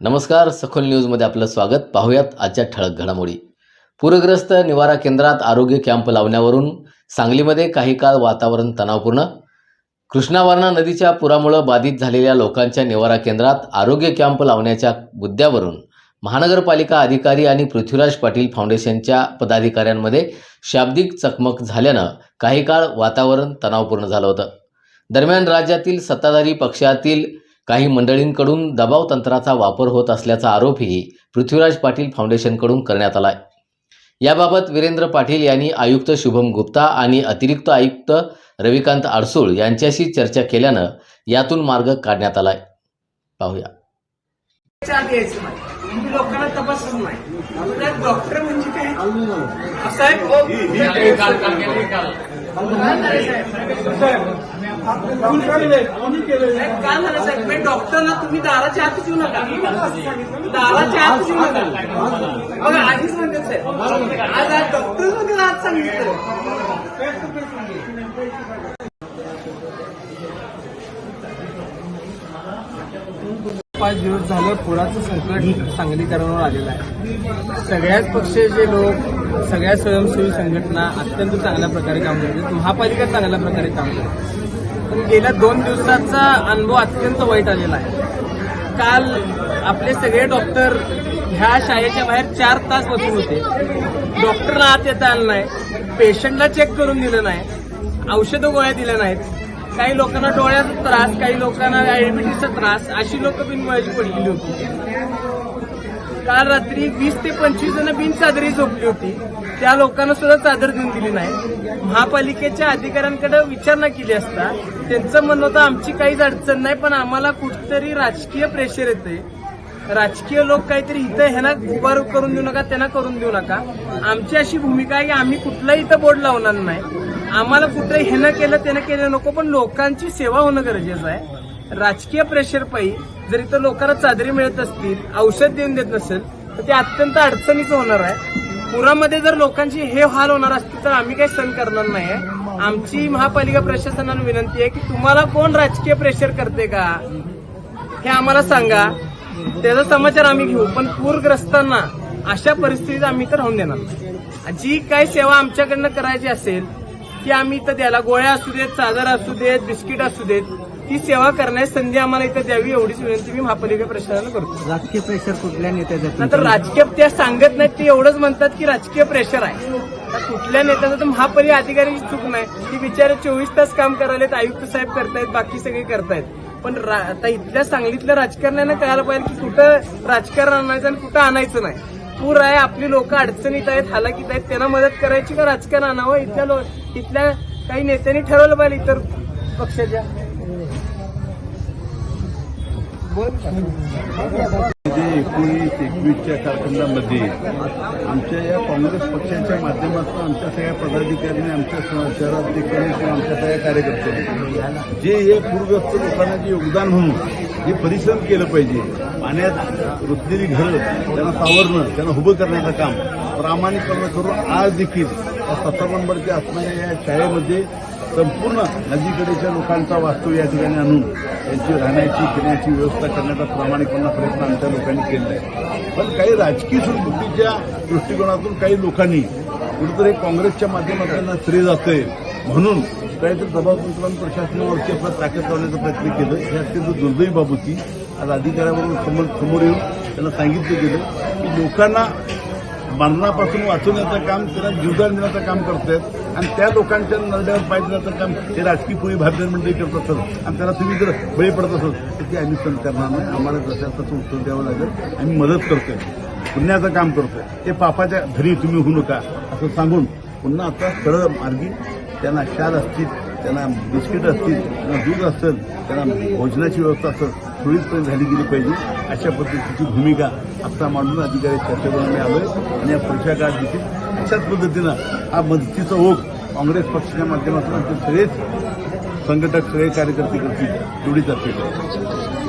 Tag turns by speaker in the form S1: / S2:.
S1: नमस्कार सखोल न्यूजमध्ये आपलं स्वागत. पाहूयात आजच्या ठळक घडामोडी. पूरग्रस्त निवारा केंद्रात आरोग्य कॅम्प लावण्यावरून सांगलीमध्ये काही काळ वातावरण तणावपूर्ण. कृष्णावारणा नदीच्या पुरामुळं बाधित झालेल्या लोकांच्या निवारा केंद्रात आरोग्य कॅम्प लावण्याच्या मुद्द्यावरून महानगरपालिका अधिकारी आणि पृथ्वीराज पाटील फाउंडेशनच्या पदाधिकाऱ्यांमध्ये शाब्दिक चकमक झाल्यानं काही काळ वातावरण तणावपूर्ण झालं होतं. दरम्यान राज्यातील सत्ताधारी पक्षातील काही मंडळींकडून दबाव तंत्राचा वापर होत असल्याचा आरोपही पृथ्वीराज पाटील फाउंडेशनकडून करण्यात आलाय याबाबत वीरेंद्र पाटील यांनी आयुक्त शुभम गुप्ता आणि अतिरिक्त आयुक्त रविकांत आडसूळ यांच्याशी चर्चा केल्यानं यातून मार्ग काढण्यात आलाय पाहूया
S2: लोकांना तपासत नाही म्हणजे डॉक्टर म्हणजे काय असं आहे हो. काय झालं साहेब मी डॉक्टरला तुम्ही दाराच्या आत येऊ नका दाराच्या आत येऊ नका बघा आधीच म्हणते साहेब आज आज डॉक्टरमध्ये आज सांगितलं
S3: पाच दिवस झालं पुराचं संकट सांगलीकरांवर आलेलं आहे. सगळ्याच पक्षाचे लोक सगळ्या स्वयंसेवी संघटना अत्यंत चांगल्या प्रकारे काम करतात. महापालिका चांगल्या प्रकारे काम करते. पण गेल्या दोन दिवसाचा अनुभव अत्यंत वाईट आलेला आहे. काल आपले सगळे डॉक्टर ह्या शाळेच्या बाहेर चार तास बसून होते. डॉक्टरला आत येता आलं नाही पेशंटला चेक करून दिलं नाही औषधं गोळ्या दिल्या नाहीत. काही लोकांना डोळ्याचा त्रास काही लोकांना डायबिटीसचा त्रास अशी लोक बिनवायची पडलेली होती. काल रात्री वीस ते पंचवीस जण बिनचादरी झोपली होती. त्या लोकांना सुद्धा चादर देऊन दिली नाही. महापालिकेच्या अधिकाऱ्यांकडे विचारणा केली असता त्यांचं म्हणणं होतं आमची काहीच अडचण नाही पण आम्हाला कुठतरी राजकीय प्रेशर येते राजकीय लोक काहीतरी इथं ह्यांना उभार करून देऊ नका त्यांना करून देऊ नका. आमची अशी भूमिका आहे की आम्ही कुठलाही इथं बोर्ड लावणार नाही. आम्हाला कुठं ह्यानं केलं त्यानं केलं नको पण लोकांची सेवा होणं गरजेचं आहे. राजकीय प्रेशर पायी जर इथं लोकांना चादरी मिळत असतील औषध देऊन देत नसेल तर ते अत्यंत अडचणीचं होणार आहे. पुरामध्ये जर लोकांची हे हाल होणार असतील तर आम्ही काही सण करणार नाही आमची महापालिका प्रशासनाला विनंती आहे की तुम्हाला कोण राजकीय प्रेशर करते का हे आम्हाला सांगा. त्याचा समाचार आम्ही घेऊ पण पूरग्रस्तांना अशा परिस्थितीत आम्ही तर राहून देणार जी काय सेवा आमच्याकडनं करायची असेल ती आम्ही इथं द्यायला. गोळ्या असू देत चादर असू देत बिस्किट असू देत ती सेवा करण्याची संधी आम्हाला इथं द्यावी एवढीच विनंती मी महापालिका प्रशासनाला करतो. राजकीय प्रेशर कुठल्या नेत्याचं
S2: नंतर राजकीय त्या सांगत नाहीत ते एवढंच म्हणतात की राजकीय प्रेशर आहे. कुठल्या नेत्याचं तर महापालिका अधिकाऱ्याची चूक नाही. ती बिचारे चोवीस तास काम करायलेत आयुक्त साहेब करतायत बाकी सगळे करतायत. पण आता इथल्या सांगलीतल्या राजकारण्यांना कळायला पाहिजे की कुठं राजकारण आणायचं आणि कुठं आणायचं नाही. पूर आहे आपली लोक अडचणीत आहेत हालाकीत आहेत त्यांना मदत करायची का राजकारण आणावं? इथल्या लो- इथल्या काही नेत्यांनी ठरवलं पाहिजे इतर पक्षाच्या.
S4: म्हणजे एकोणीस एकवीसच्या कालखंडामध्ये आमच्या या काँग्रेस पक्षाच्या माध्यमातून आमच्या सगळ्या पदाधिकाऱ्यांनी आमच्या श- शहराध्यक्षांनी किंवा आमच्या सगळ्या कार्यकर्त्यांनी जे हे पूरग्रस्त लोकांना जे योगदान म्हणून हे परिश्रम केलं पाहिजे. पाण्यात रुतलेली घरं त्यांना सावरणं त्यांना उभं करण्याचं काम. प्रामाणिकपणे करून आज देखील या सत्तर नंबरच्या असणाऱ्या या शाळेमध्ये संपूर्ण नदीकडेच्या लोकांचा वास्तव या ठिकाणी आणून त्यांची राहण्याची फिरण्याची व्यवस्था करण्याचा प्रामाणिकपणा प्रयत्न आमच्या लोकांनी केलेला आहे. पण काही राजकीय सुटबुद्धीच्या दृष्टिकोनातून काही लोकांनी कुठेतरी काँग्रेसच्या माध्यमातून त्यांना श्रेय जातंय. म्हणून काहीतरी दबाव तंत्राने प्रशासनावरची आपला ताकद लावण्याचा प्रयत्न केलं. ही अत्यंत दुर्दैवी बाब होती. आज अधिकाऱ्याबरोबर समोर समोर येऊन त्यांना सांगितलं गेलं की लोकांना मरणापासून वाचवण्याचं काम त्यांना जीवदान देण्याचं काम करतायत आणि त्या लोकांच्या नरड्यावर पाय देण्याचं काम ते राजकीय पोळी भारतीय मंडळी करत असत आणि त्याला तुम्ही जर बळी पडत असत तर ते आम्ही करणार नाही. आम्हाला प्रशासनाचं उत्तर द्यावं लागेल. आम्ही मदत करतोय. पुण्याचं काम करतोय. ते पापाच्या घरी तुम्ही होऊ नका असं सांगून पुन्हा आता सरळ मार्गी त्यांना शाल असतील त्यांना बिस्किट असतील त्यांना दूध असेल त्यांना भोजनाची व्यवस्था असेल सुरळीतपणे झाली गेली पाहिजे. अशा पद्धतीची भूमिका आत्ता मांडून अधिकारी चर्चेवर आलो आणि या पुढच्या काळात देखील अशाच पद्धतीनं हा मदतीचा ओघ काँग्रेस पक्षाच्या माध्यमातून आमचे सगळेच संघटक सगळे कार्यकर्ते करतील एवढीच अपेक्षा